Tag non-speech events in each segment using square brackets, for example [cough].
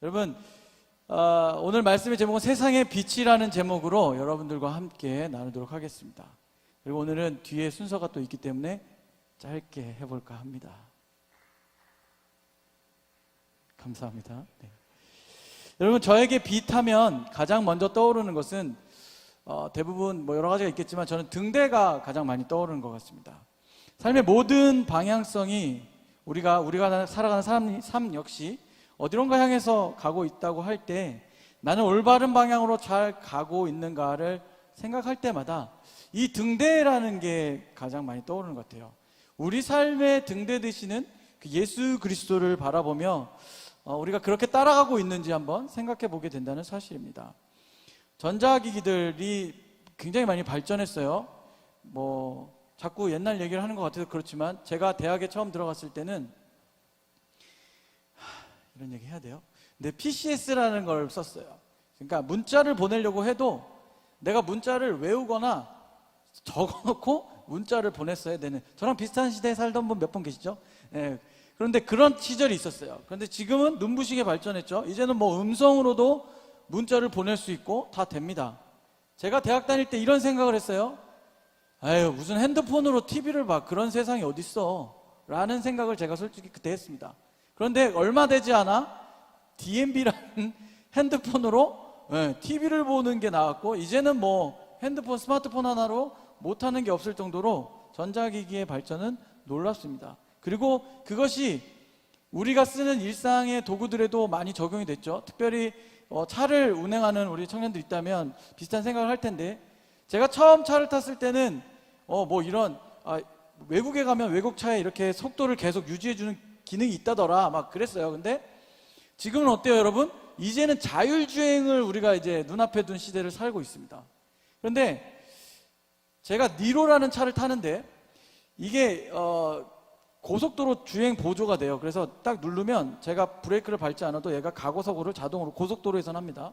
여러분 어, 오늘 말씀의 제목은 세상의 빛이라는 제목으로 여러분들과 함께 나누도록 하겠습니다. 그리고 오늘은 뒤에 순서가 또 있기 때문에 짧게 해볼까 합니다. 감사합니다. 네. 여러분 저에게 빛하면 가장 먼저 떠오르는 것은 어, 대부분 뭐 여러 가지가 있겠지만 저는 등대가 가장 많이 떠오르는 것 같습니다. 삶의 모든 방향성이 우리가 우리가 살아가는 삶, 삶 역시 어디론가 향해서 가고 있다고 할 때 나는 올바른 방향으로 잘 가고 있는가를 생각할 때마다 이 등대라는 게 가장 많이 떠오르는 것 같아요. 우리 삶의 등대 되시는 그 예수 그리스도를 바라보며 어, 우리가 그렇게 따라가고 있는지 한번 생각해 보게 된다는 사실입니다. 전자기기들이 굉장히 많이 발전했어요. 뭐 자꾸 옛날 얘기를 하는 것 같아서 그렇지만 제가 대학에 처음 들어갔을 때는 하, 이런 얘기 해야 돼요. 근데 PCS라는 걸 썼어요. 그러니까 문자를 보내려고 해도 내가 문자를 외우거나 적어놓고 문자를 보냈어야 되는 저랑 비슷한 시대에 살던 분 몇 분 계시죠? 예. 그런데 그런 시절이 있었어요. 그런데 지금은 눈부시게 발전했죠. 이제는 뭐 음성으로도 문자를 보낼 수 있고 다 됩니다. 제가 대학 다닐 때 이런 생각을 했어요. 아유 무슨 핸드폰으로 TV를 봐 그런 세상이 어딨어 라는 생각을 제가 솔직히 그때 했습니다. 그런데 얼마 되지 않아 DMB라는 [laughs] 핸드폰으로 TV를 보는 게 나왔고 이제는 뭐 핸드폰 스마트폰 하나로 못하는 게 없을 정도로 전자기기의 발전은 놀랍습니다. 그리고 그것이 우리가 쓰는 일상의 도구들에도 많이 적용이 됐죠. 특별히 어, 차를 운행하는 우리 청년들 있다면 비슷한 생각을 할 텐데 제가 처음 차를 탔을 때는 어 뭐 이런 아, 외국에 가면 외국 차에 이렇게 속도를 계속 유지해 주는 기능이 있다더라 막 그랬어요. 근데 지금은 어때요, 여러분? 이제는 자율주행을 우리가 이제 눈앞에 둔 시대를 살고 있습니다. 그런데 제가 니로라는 차를 타는데 이게 어 고속도로 주행 보조가 돼요. 그래서 딱 누르면 제가 브레이크를 밟지 않아도 얘가 가고서고를 자동으로 고속도로에선 합니다.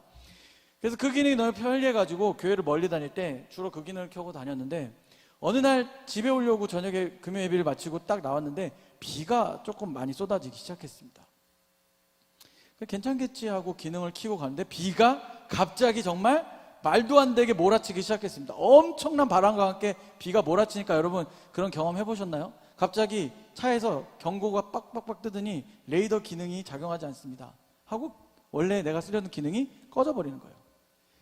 그래서 그 기능이 너무 편리해가지고 교회를 멀리 다닐 때 주로 그 기능을 켜고 다녔는데 어느 날 집에 오려고 저녁에 금요 예배를 마치고 딱 나왔는데 비가 조금 많이 쏟아지기 시작했습니다. 괜찮겠지 하고 기능을 켜고 가는데 비가 갑자기 정말 말도 안 되게 몰아치기 시작했습니다. 엄청난 바람과 함께 비가 몰아치니까 여러분 그런 경험 해보셨나요? 갑자기 차에서 경고가 빡빡빡 뜨더니 레이더 기능이 작용하지 않습니다. 하고 원래 내가 쓰려는 기능이 꺼져버리는 거예요.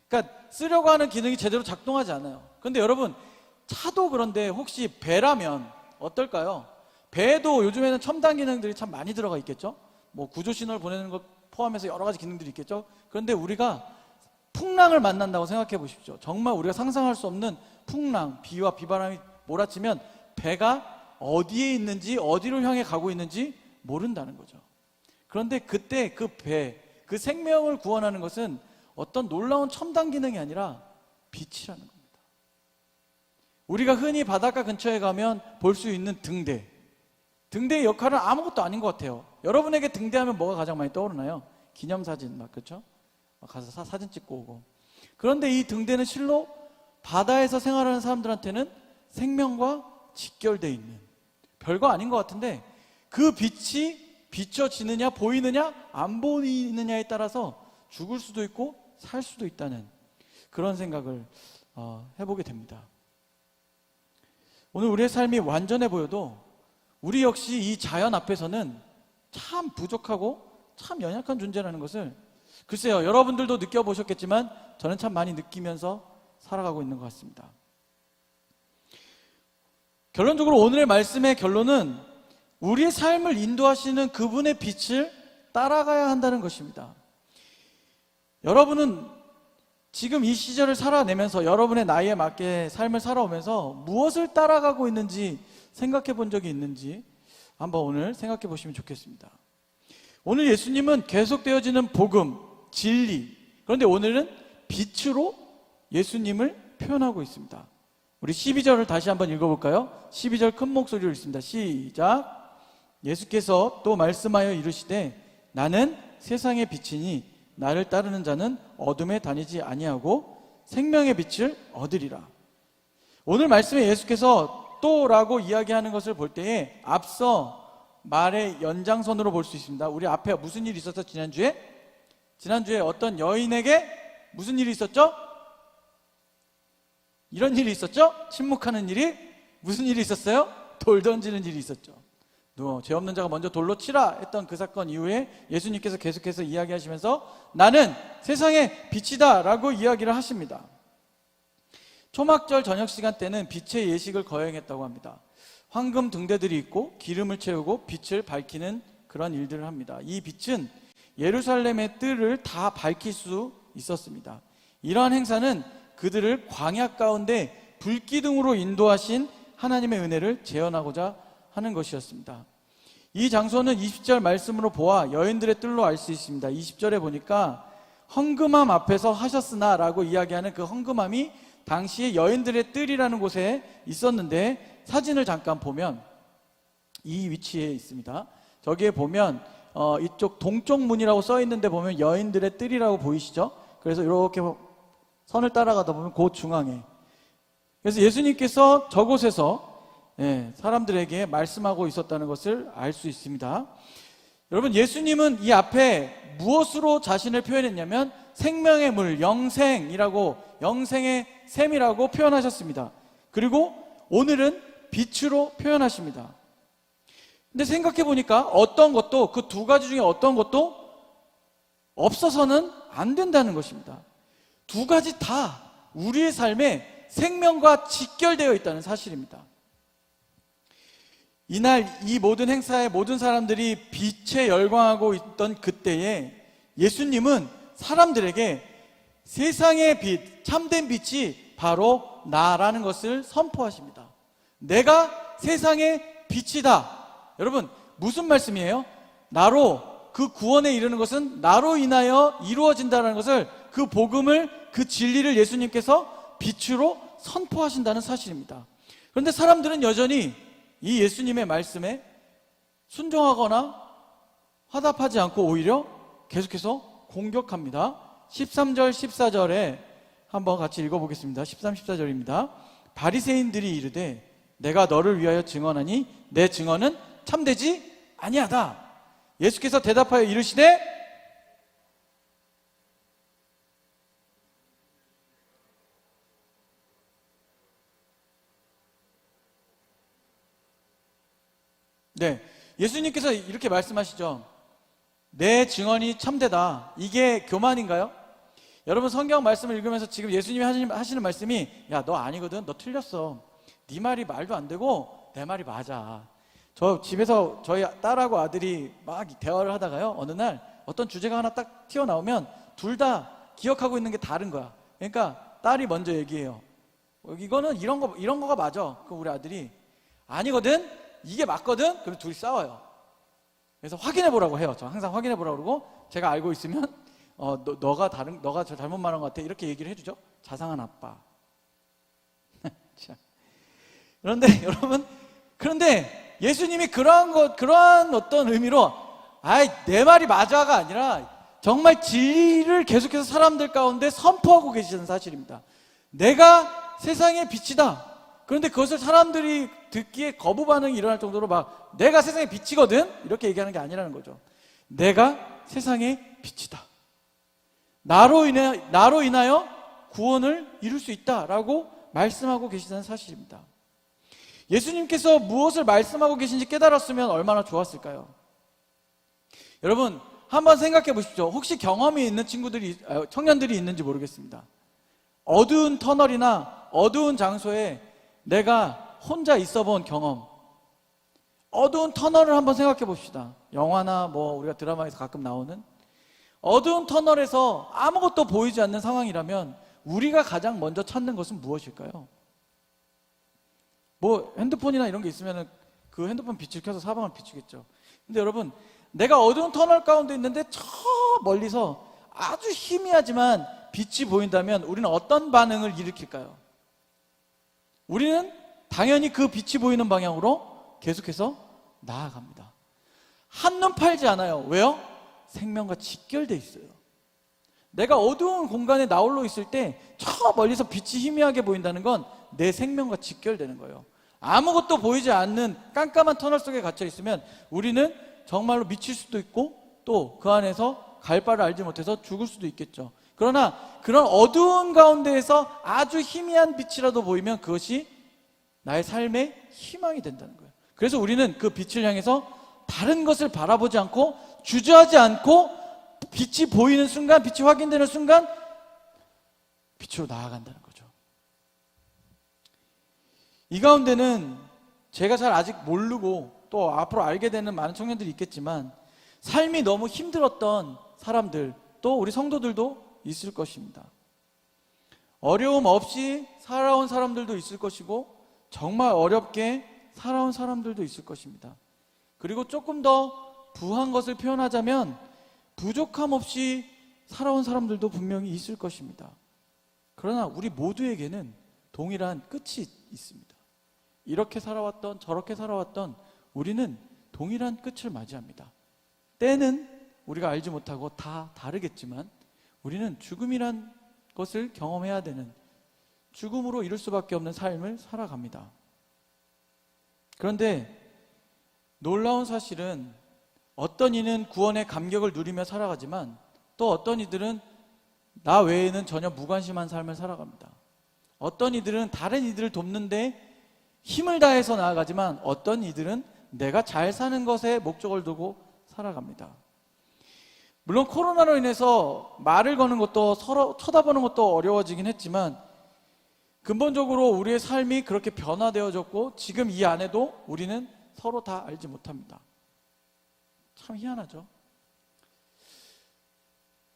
그러니까 쓰려고 하는 기능이 제대로 작동하지 않아요. 근데 여러분 차도 그런데 혹시 배라면 어떨까요? 배도 요즘에는 첨단 기능들이 참 많이 들어가 있겠죠? 뭐 구조 신호를 보내는 것 포함해서 여러 가지 기능들이 있겠죠? 그런데 우리가 풍랑을 만난다고 생각해 보십시오. 정말 우리가 상상할 수 없는 풍랑, 비와 비바람이 몰아치면 배가 어디에 있는지, 어디로 향해 가고 있는지 모른다는 거죠. 그런데 그때 그 배, 그 생명을 구원하는 것은 어떤 놀라운 첨단 기능이 아니라 빛이라는 겁니다. 우리가 흔히 바닷가 근처에 가면 볼 수 있는 등대. 등대의 역할은 아무것도 아닌 것 같아요. 여러분에게 등대하면 뭐가 가장 많이 떠오르나요? 기념사진, 막, 그렇죠? 가서 사, 사진 찍고 오고. 그런데 이 등대는 실로 바다에서 생활하는 사람들한테는 생명과 직결되어 있는 별거 아닌 것 같은데 그 빛이 비춰지느냐, 보이느냐, 안 보이느냐에 따라서 죽을 수도 있고 살 수도 있다는 그런 생각을 어, 해보게 됩니다. 오늘 우리의 삶이 완전해 보여도 우리 역시 이 자연 앞에서는 참 부족하고 참 연약한 존재라는 것을 글쎄요, 여러분들도 느껴보셨겠지만 저는 참 많이 느끼면서 살아가고 있는 것 같습니다. 결론적으로 오늘의 말씀의 결론은 우리의 삶을 인도하시는 그분의 빛을 따라가야 한다는 것입니다. 여러분은 지금 이 시절을 살아내면서 여러분의 나이에 맞게 삶을 살아오면서 무엇을 따라가고 있는지 생각해 본 적이 있는지 한번 오늘 생각해 보시면 좋겠습니다. 오늘 예수님은 계속되어지는 복음, 진리. 그런데 오늘은 빛으로 예수님을 표현하고 있습니다. 우리 12절을 다시 한번 읽어볼까요? 12절 큰 목소리로 읽습니다. 시작. 예수께서 또 말씀하여 이르시되 나는 세상의 빛이니 나를 따르는 자는 어둠에 다니지 아니하고 생명의 빛을 얻으리라. 오늘 말씀에 예수께서 또라고 이야기하는 것을 볼 때에 앞서 말의 연장선으로 볼 수 있습니다. 우리 앞에 무슨 일이 있었어 지난주에? 지난주에 어떤 여인에게 무슨 일이 있었죠? 이런 일이 있었죠? 침묵하는 일이 무슨 일이 있었어요? 돌 던지는 일이 있었죠. 죄 없는 자가 먼저 돌로 치라 했던 그 사건 이후에 예수님께서 계속해서 이야기하시면서 나는 세상의 빛이다 라고 이야기를 하십니다. 초막절 저녁 시간 때는 빛의 예식을 거행했다고 합니다. 황금 등대들이 있고 기름을 채우고 빛을 밝히는 그런 일들을 합니다. 이 빛은 예루살렘의 뜰을 다 밝힐 수 있었습니다. 이러한 행사는 그들을 광야 가운데 불기둥으로 인도하신 하나님의 은혜를 재현하고자 하는 것이었습니다. 이 장소는 20절 말씀으로 보아 여인들의 뜰로 알 수 있습니다. 20절에 보니까 헝금함 앞에서 하셨으나 라고 이야기하는 그 헝금함이 당시에 여인들의 뜰이라는 곳에 있었는데 사진을 잠깐 보면 이 위치에 있습니다. 저기에 보면 어, 이쪽 동쪽 문이라고 써 있는데 보면 여인들의 뜰이라고 보이시죠? 그래서 이렇게 선을 따라가다 보면 그 중앙에 그래서 예수님께서 저곳에서 예, 사람들에게 말씀하고 있었다는 것을 알 수 있습니다. 여러분 예수님은 이 앞에 무엇으로 자신을 표현했냐면 생명의 물, 영생이라고 영생의 샘이라고 표현하셨습니다. 그리고 오늘은 빛으로 표현하십니다. 근데 생각해 보니까 어떤 것도 그 두 가지 중에 어떤 것도 없어서는 안 된다는 것입니다. 두 가지 다 우리의 삶에 생명과 직결되어 있다는 사실입니다. 이날 이 모든 행사에 모든 사람들이 빛에 열광하고 있던 그때에 예수님은 사람들에게 세상의 빛, 참된 빛이 바로 나라는 것을 선포하십니다. 내가 세상의 빛이다. 여러분, 무슨 말씀이에요? 나로 그 구원에 이르는 것은 나로 인하여 이루어진다는 것을 그 복음을 그 진리를 예수님께서 빛으로 선포하신다는 사실입니다. 그런데 사람들은 여전히 이 예수님의 말씀에 순종하거나 화답하지 않고 오히려 계속해서 공격합니다. 13절, 14절에 한번 같이 읽어보겠습니다. 13, 14절입니다. 바리새인들이 이르되 내가 너를 위하여 증언하니 내 증언은 참되지 아니하다. 예수께서 대답하여 이르시되 네. 예수님께서 이렇게 말씀하시죠. 내 증언이 참되다. 이게 교만인가요? 여러분 성경 말씀을 읽으면서 지금 예수님이 하시는, 말씀이 야 너 아니거든. 너 틀렸어. 네 말이 말도 안 되고 내 말이 맞아. 저 집에서 저희 딸하고 아들이 막 대화를 하다가요. 어느 날 어떤 주제가 하나 딱 튀어나오면 둘 다 기억하고 있는 게 다른 거야. 그러니까 딸이 먼저 얘기해요. 어, 이거는 이런 거 이런 거가 맞아. 그 우리 아들이 아니거든. 이게 맞거든. 그럼 둘이 싸워요. 그래서 확인해 보라고 해요. 저 항상 확인해 보라고 그러고 제가 알고 있으면 어 너, 너가 다른 너가 저 잘못 말한 것 같아. 이렇게 얘기를 해 주죠. 자상한 아빠. [laughs] 참. 그런데 [laughs] 여러분 그런데 예수님이 그러한 것 그러한 어떤 의미로 아이 내 말이 맞아가 아니라 정말 진리를 계속해서 사람들 가운데 선포하고 계시는 사실입니다. 내가 세상의 빛이다. 그런데 그것을 사람들이 듣기에 거부 반응이 일어날 정도로 막 내가 세상의 빛이거든 이렇게 얘기하는 게 아니라는 거죠. 내가 세상의 빛이다. 나로 인해 나로 인하여 구원을 이룰 수 있다라고 말씀하고 계시다는 사실입니다. 예수님께서 무엇을 말씀하고 계신지 깨달았으면 얼마나 좋았을까요? 여러분 한번 생각해 보십시오. 혹시 경험이 있는 친구들이 아, 청년들이 있는지 모르겠습니다. 어두운 터널이나 어두운 장소에 내가 혼자 있어 본 경험. 어두운 터널을 한번 생각해 봅시다. 영화나 뭐 우리가 드라마에서 가끔 나오는 어두운 터널에서 아무것도 보이지 않는 상황이라면 우리가 가장 먼저 찾는 것은 무엇일까요? 뭐 핸드폰이나 이런 게 있으면 그 핸드폰 빛을 켜서 사방을 비추겠죠. 근데 여러분, 내가 어두운 터널 가운데 있는데 저 멀리서 아주 희미하지만 빛이 보인다면 우리는 어떤 반응을 일으킬까요? 우리는 당연히 그 빛이 보이는 방향으로 계속해서 나아갑니다. 한눈 팔지 않아요. 왜요? 생명과 직결돼 있어요. 내가 어두운 공간에 나홀로 있을 때 저 멀리서 빛이 희미하게 보인다는 건 내 생명과 직결되는 거예요. 아무것도 보이지 않는 깜깜한 터널 속에 갇혀 있으면 우리는 정말로 미칠 수도 있고 또 그 안에서 갈 바를 알지 못해서 죽을 수도 있겠죠. 그러나 그런 어두운 가운데에서 아주 희미한 빛이라도 보이면 그것이 나의 삶의 희망이 된다는 거예요. 그래서 우리는 그 빛을 향해서 다른 것을 바라보지 않고 주저하지 않고 빛이 보이는 순간, 빛이 확인되는 순간 빛으로 나아간다는 거죠. 이 가운데는 제가 잘 아직 모르고 또 앞으로 알게 되는 많은 청년들이 있겠지만 삶이 너무 힘들었던 사람들 또 우리 성도들도 있을 것입니다. 어려움 없이 살아온 사람들도 있을 것이고 정말 어렵게 살아온 사람들도 있을 것입니다. 그리고 조금 더 부한 것을 표현하자면 부족함 없이 살아온 사람들도 분명히 있을 것입니다. 그러나 우리 모두에게는 동일한 끝이 있습니다. 이렇게 살아왔던 저렇게 살아왔던 우리는 동일한 끝을 맞이합니다. 때는 우리가 알지 못하고 다 다르겠지만 우리는 죽음이란 것을 경험해야 되는 죽음으로 이룰 수밖에 없는 삶을 살아갑니다. 그런데 놀라운 사실은 어떤 이는 구원의 감격을 누리며 살아가지만 또 어떤 이들은 나 외에는 전혀 무관심한 삶을 살아갑니다. 어떤 이들은 다른 이들을 돕는데 힘을 다해서 나아가지만 어떤 이들은 내가 잘 사는 것에 목적을 두고 살아갑니다. 물론 코로나로 인해서 말을 거는 것도 서로 쳐다보는 것도 어려워지긴 했지만 근본적으로 우리의 삶이 그렇게 변화되어졌고 지금 이 안에도 우리는 서로 다 알지 못합니다. 참 희한하죠.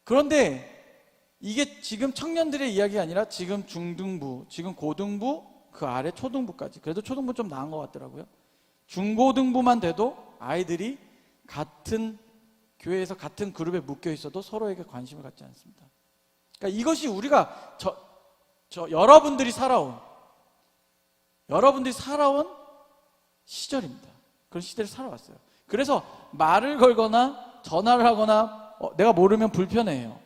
그런데 이게 지금 청년들의 이야기가 아니라 지금 중등부, 지금 고등부, 그 아래 초등부까지. 그래도 초등부 좀 나은 것 같더라고요. 중고등부만 돼도 아이들이 같은 교회에서 같은 그룹에 묶여 있어도 서로에게 관심을 갖지 않습니다. 그러니까 이것이 우리가 저, 저 여러분들이 살아온 여러분들이 살아온 시절입니다. 그런 시대를 살아왔어요. 그래서 말을 걸거나 전화를 하거나 어, 내가 모르면 불편해요.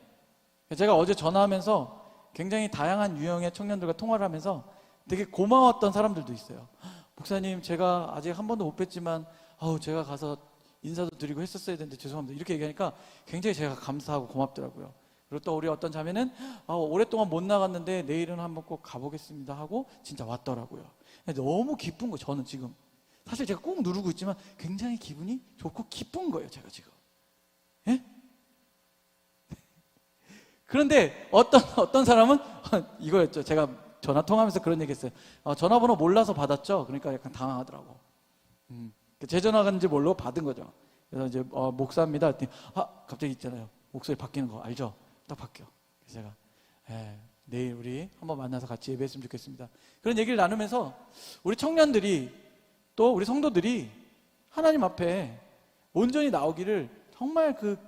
제가 어제 전화하면서 굉장히 다양한 유형의 청년들과 통화를 하면서 되게 고마웠던 사람들도 있어요. 목사님, 제가 아직 한 번도 못 뵀지만, 아우, 제가 가서 인사도 드리고 했었어야 되는데 죄송합니다. 이렇게 얘기하니까 굉장히 제가 감사하고 고맙더라고요. 그리고 또 우리 어떤 자매는, 아, 오랫동안 못 나갔는데 내일은 한번 꼭 가보겠습니다 하고 진짜 왔더라고요. 너무 기쁜 거, 저는 지금. 사실 제가 꼭 누르고 있지만 굉장히 기분이 좋고 기쁜 거예요, 제가 지금. 예? [laughs] 그런데 어떤, 어떤 사람은 [laughs] 이거였죠. 제가 전화 통화하면서 그런 얘기 했어요. 어, 전화번호 몰라서 받았죠. 그러니까 약간 당황하더라고. 음, 제 전화 간지 모르고 받은 거죠. 그래서 이제 어, 목사입니다. 했더니 아 갑자기 있잖아요. 목소리 바뀌는 거 알죠? 딱 바뀌어. 그래서 제가 예, 내일 우리 한번 만나서 같이 예배했으면 좋겠습니다. 그런 얘기를 나누면서 우리 청년들이 또 우리 성도들이 하나님 앞에 온전히 나오기를 정말 그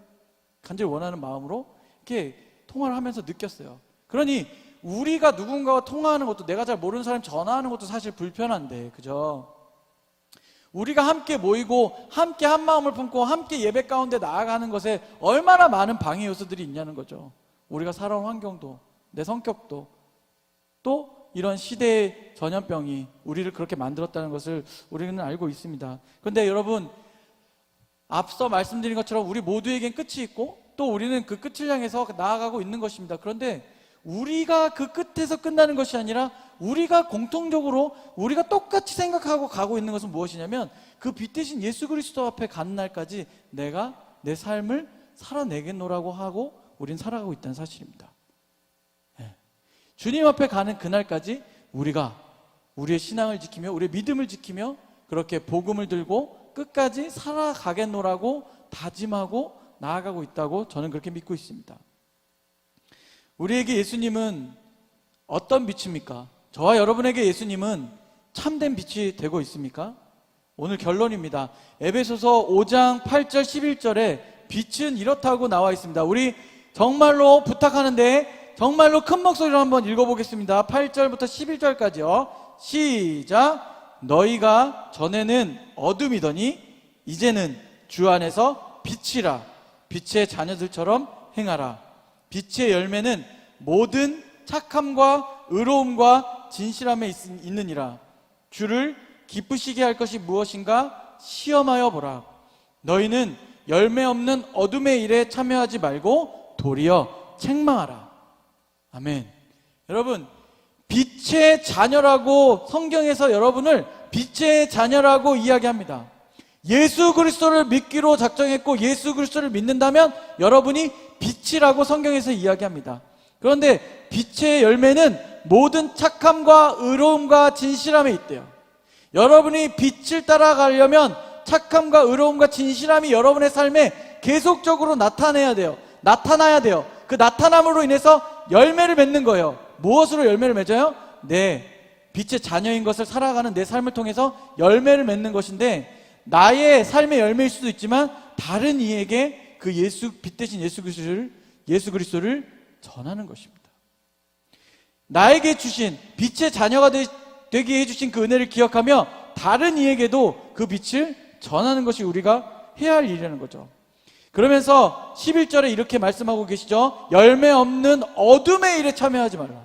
간절히 원하는 마음으로 이렇게 통화를 하면서 느꼈어요. 그러니 우리가 누군가와 통화하는 것도 내가 잘 모르는 사람 전화하는 것도 사실 불편한데, 그죠? 우리가 함께 모이고 함께 한 마음을 품고 함께 예배 가운데 나아가는 것에 얼마나 많은 방해 요소들이 있냐는 거죠. 우리가 살아온 환경도 내 성격도 또 이런 시대의 전염병이 우리를 그렇게 만들었다는 것을 우리는 알고 있습니다. 그런데 여러분 앞서 말씀드린 것처럼 우리 모두에겐 끝이 있고 또 우리는 그 끝을 향해서 나아가고 있는 것입니다. 그런데 우리가 그 끝에서 끝나는 것이 아니라 우리가 공통적으로 우리가 똑같이 생각하고 가고 있는 것은 무엇이냐면 그 빛 대신 예수 그리스도 앞에 가는 날까지 내가 내 삶을 살아내겠노라고 하고 우린 살아가고 있다는 사실입니다. 예. 주님 앞에 가는 그날까지 우리가 우리의 신앙을 지키며 우리의 믿음을 지키며 그렇게 복음을 들고 끝까지 살아가겠노라고 다짐하고 나아가고 있다고 저는 그렇게 믿고 있습니다. 우리에게 예수님은 어떤 빛입니까? 저와 여러분에게 예수님은 참된 빛이 되고 있습니까? 오늘 결론입니다. 에베소서 5장 8절 11절에 빛은 이렇다고 나와 있습니다. 우리 정말로 부탁하는데 정말로 큰 목소리로 한번 읽어보겠습니다. 8절부터 11절까지요. 시작. 너희가 전에는 어둠이더니 이제는 주 안에서 빛이라 빛의 자녀들처럼 행하라. 빛의 열매는 모든 착함과 의로움과 진실함에 있, 있느니라. 주를 기쁘시게 할 것이 무엇인가 시험하여 보라. 너희는 열매 없는 어둠의 일에 참여하지 말고 도리어 책망하라. 아멘. 여러분, 빛의 자녀라고 성경에서 여러분을 빛의 자녀라고 이야기합니다. 예수 그리스도를 믿기로 작정했고 예수 그리스도를 믿는다면 여러분이 빛이라고 성경에서 이야기합니다. 그런데 빛의 열매는 모든 착함과 의로움과 진실함에 있대요. 여러분이 빛을 따라가려면 착함과 의로움과 진실함이 여러분의 삶에 계속적으로 나타내야 돼요. 나타나야 돼요. 그 나타남으로 인해서 열매를 맺는 거예요. 무엇으로 열매를 맺어요? 내 빛의 자녀인 것을 살아가는 내 삶을 통해서 열매를 맺는 것인데 나의 삶의 열매일 수도 있지만 다른 이에게 그 예수 빛 대신 예수 그리스도를 예수 그리스도를 전하는 것입니다. 나에게 주신 빛의 자녀가 되, 되게 해 주신 그 은혜를 기억하며 다른 이에게도 그 빛을 전하는 것이 우리가 해야 할 일이라는 거죠. 그러면서 11절에 이렇게 말씀하고 계시죠. 열매 없는 어둠의 일에 참여하지 말라.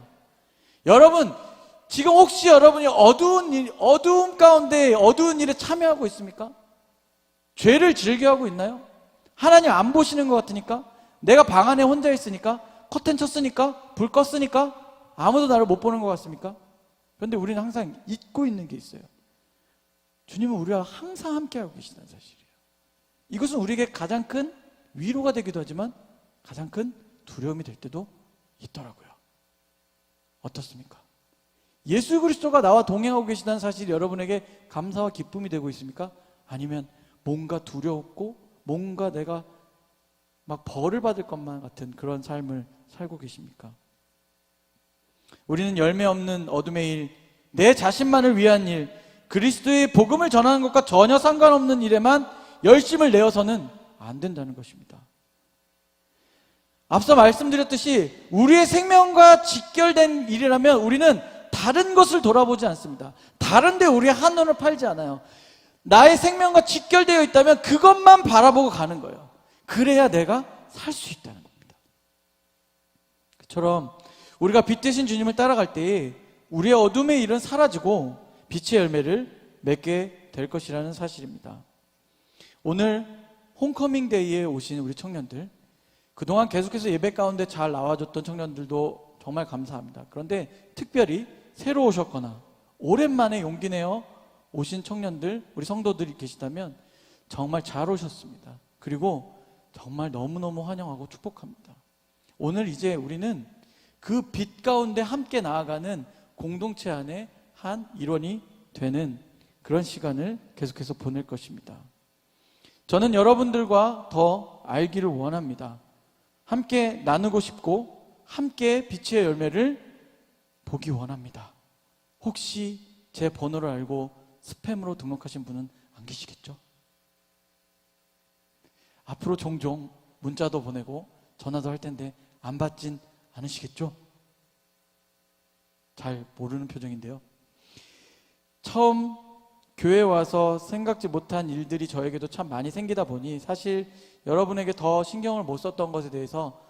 여러분, 지금 혹시 여러분이 어두운 일, 어두움 가운데 어두운 일에 참여하고 있습니까? 죄를 즐겨하고 있나요? 하나님 안 보시는 것 같으니까? 내가 방 안에 혼자 있으니까? 커튼 쳤으니까? 불 껐으니까? 아무도 나를 못 보는 것 같습니까? 그런데 우리는 항상 잊고 있는 게 있어요. 주님은 우리와 항상 함께하고 계시다는 사실이에요. 이것은 우리에게 가장 큰 위로가 되기도 하지만 가장 큰 두려움이 될 때도 있더라고요. 어떻습니까? 예수 그리스도가 나와 동행하고 계시다는 사실이 여러분에게 감사와 기쁨이 되고 있습니까? 아니면 뭔가 두려웠고 뭔가 내가 막 벌을 받을 것만 같은 그런 삶을 살고 계십니까? 우리는 열매 없는 어둠의 일, 내 자신만을 위한 일, 그리스도의 복음을 전하는 것과 전혀 상관없는 일에만 열심을 내어서는 안 된다는 것입니다. 앞서 말씀드렸듯이 우리의 생명과 직결된 일이라면 우리는 다른 것을 돌아보지 않습니다. 다른데 우리 한눈을 팔지 않아요. 나의 생명과 직결되어 있다면 그것만 바라보고 가는 거예요. 그래야 내가 살 수 있다는 겁니다. 그처럼 우리가 빛 대신 주님을 따라갈 때에 우리의 어둠의 일은 사라지고 빛의 열매를 맺게 될 것이라는 사실입니다. 오늘 홈커밍 데이에 오신 우리 청년들, 그동안 계속해서 예배 가운데 잘 나와줬던 청년들도 정말 감사합니다. 그런데 특별히 새로 오셨거나 오랜만에 용기 내어 오신 청년들, 우리 성도들이 계시다면 정말 잘 오셨습니다. 그리고 정말 너무너무 환영하고 축복합니다. 오늘 이제 우리는 그 빛 가운데 함께 나아가는 공동체 안에 한 일원이 되는 그런 시간을 계속해서 보낼 것입니다. 저는 여러분들과 더 알기를 원합니다. 함께 나누고 싶고 함께 빛의 열매를 보기 원합니다. 혹시 제 번호를 알고 스팸으로 등록하신 분은 안 계시겠죠? 앞으로 종종 문자도 보내고 전화도 할 텐데 안 받진 않으시겠죠? 잘 모르는 표정인데요. 처음 교회 와서 생각지 못한 일들이 저에게도 참 많이 생기다 보니 사실 여러분에게 더 신경을 못 썼던 것에 대해서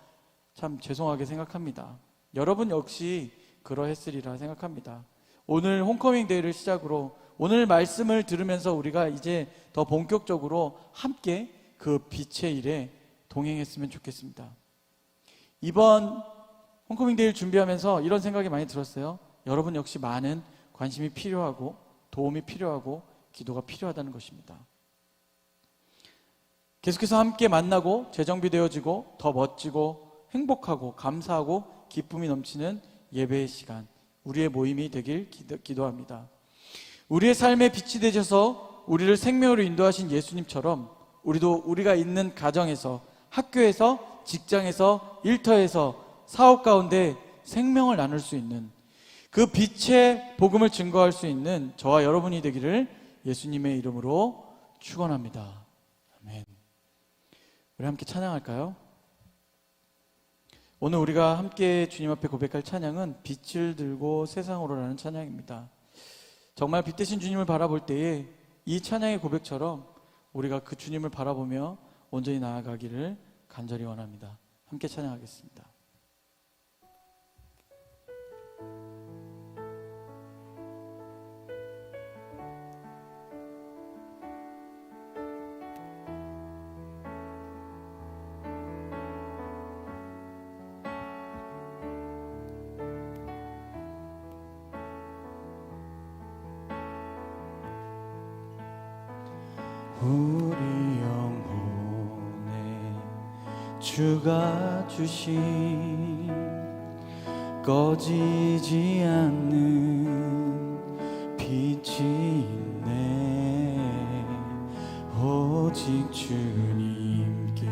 참 죄송하게 생각합니다. 여러분 역시 그러했으리라 생각합니다. 오늘 홈커밍 데이를 시작으로 오늘 말씀을 들으면서 우리가 이제 더 본격적으로 함께 그 빛의 일에 동행했으면 좋겠습니다. 이번 홈커밍 데이를 준비하면서 이런 생각이 많이 들었어요. 여러분 역시 많은 관심이 필요하고 도움이 필요하고 기도가 필요하다는 것입니다. 계속해서 함께 만나고 재정비되어지고 더 멋지고 행복하고 감사하고 기쁨이 넘치는 예배의 시간, 우리의 모임이 되길 기도, 합니다 우리의 삶에 빛이 되셔서 우리를 생명으로 인도하신 예수님처럼 우리도 우리가 있는 가정에서 학교에서 직장에서 일터에서 사업 가운데 생명을 나눌 수 있는 그 빛의 복음을 증거할 수 있는 저와 여러분이 되기를 예수님의 이름으로 축원합니다. 아멘. 우리 함께 찬양할까요? 오늘 우리가 함께 주님 앞에 고백할 찬양은 빛을 들고 세상으로라는 찬양입니다. 정말 빛 대신 주님을 바라볼 때에 이 찬양의 고백처럼 우리가 그 주님을 바라보며 온전히 나아가기를 간절히 원합니다. 함께 찬양하겠습니다. 우리 영혼에 주가 주신 꺼지지 않는 빛이 있네. 오직 주님께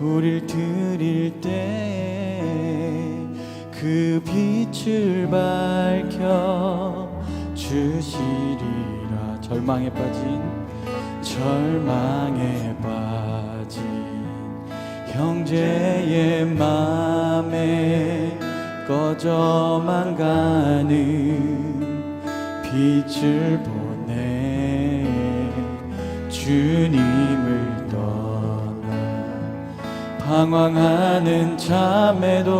우릴 드릴 때 그 빛을 밝혀 주시리라. 절망에 빠진 절망에 빠진 형제의 맘에 꺼져만 가는 빛을 보내 주님을 떠나 방황하는 참에도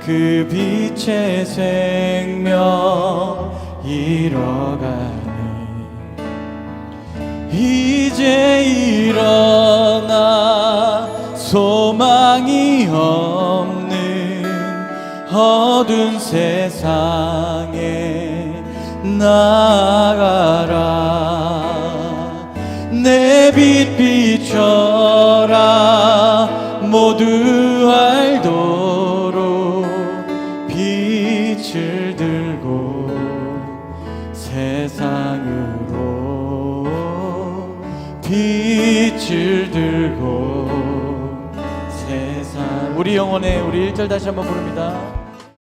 그 빛의 생명 잃어가네 이제 일어나 소망이 없는 어두운 세상에 나가라. 내 빛 비춰라. 모두 우리 영혼의 우리 1절 다시 한번 부릅니다